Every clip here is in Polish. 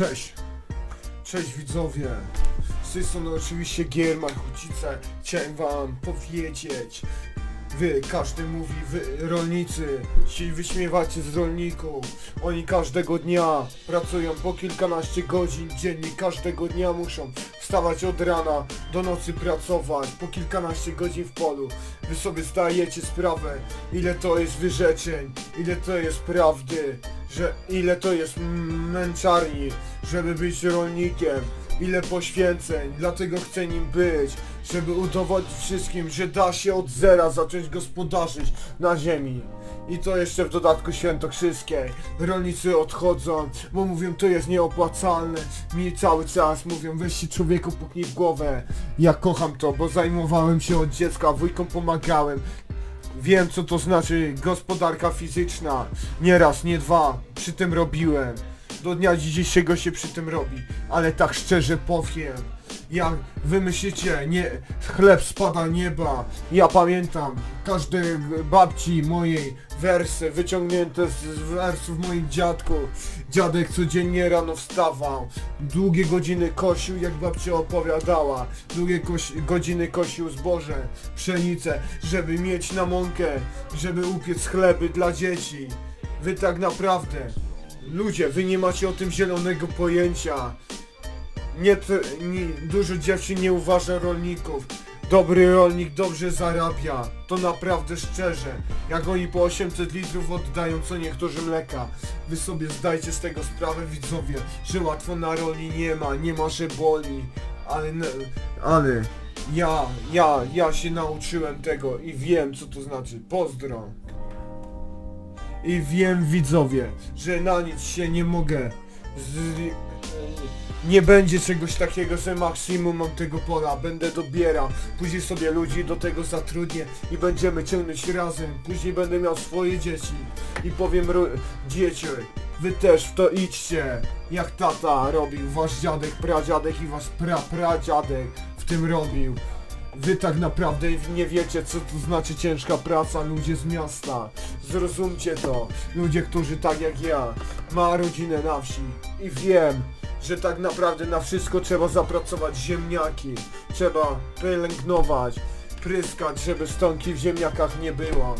Cześć. Cześć widzowie. Z tej strony oczywiście Gierman Hucice. Chciałem wam powiedzieć. Wy, każdy mówi, wy rolnicy, się wyśmiewacie z rolników. Oni każdego dnia pracują po kilkanaście godzin dziennie, każdego dnia muszą wstawać od rana do nocy pracować, po kilkanaście godzin w polu. Wy sobie zdajecie sprawę, ile to jest wyrzeczeń, ile to jest prawdy, że ile to jest męczarni, żeby być rolnikiem, ile poświęceń, dlatego chcę nim być, żeby udowodnić wszystkim, że da się od zera zacząć gospodarzyć na ziemi. I to jeszcze w dodatku świętokrzyskiej. Rolnicy odchodzą, bo mówią to jest nieopłacalne. Mi cały czas mówią weź się człowieku puknij w głowę. Ja kocham to, bo zajmowałem się od dziecka, wujkom pomagałem. Wiem co to znaczy gospodarka fizyczna. Nie raz, nie dwa, przy tym robiłem. Do dnia dzisiejszego się przy tym robi. Ale tak szczerze powiem. Jak wy myślicie, nie, chleb spada nieba. Ja pamiętam każde babci mojej wersy wyciągnięte z, wersów moich dziadków. Dziadek codziennie rano wstawał, długie godziny kosił, jak babcia opowiadała. Długie godziny kosił zboże, pszenicę, żeby mieć na mąkę, żeby upiec chleby dla dzieci. Wy tak naprawdę, ludzie, wy nie macie o tym zielonego pojęcia. Nie, nie, dużo dziewczyn nie uważa rolników. Dobry rolnik dobrze zarabia. To naprawdę szczerze. Jak oni po 800 litrów oddają co niektórzy mleka. Wy sobie zdajcie z tego sprawę widzowie, że łatwo na roli nie ma, nie ma, że boli. Ale, ale ja, ja, ja się nauczyłem tego i wiem co to znaczy. Pozdro. I wiem widzowie, że na nic się nie mogę. Nie będzie czegoś takiego, że maksimum mam tego pola, będę dobierał, później sobie ludzi do tego zatrudnię i będziemy ciągnąć razem, później będę miał swoje dzieci i powiem dzieci, wy też w to idźcie, jak tata robił, wasz dziadek, pradziadek i wasz pra, pradziadek w tym robił. Wy tak naprawdę nie wiecie, co to znaczy ciężka praca, ludzie z miasta. Zrozumcie to. Ludzie, którzy tak jak ja, ma rodzinę na wsi. I wiem, że tak naprawdę na wszystko trzeba zapracować ziemniaki. Trzeba pielęgnować, pryskać, żeby stonki w ziemniakach nie było.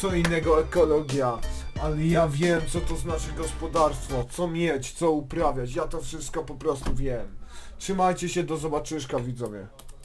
Co innego ekologia. Ale ja wiem, co to znaczy gospodarstwo, co mieć, co uprawiać. Ja to wszystko po prostu wiem. Trzymajcie się, do zobaczyszka widzowie.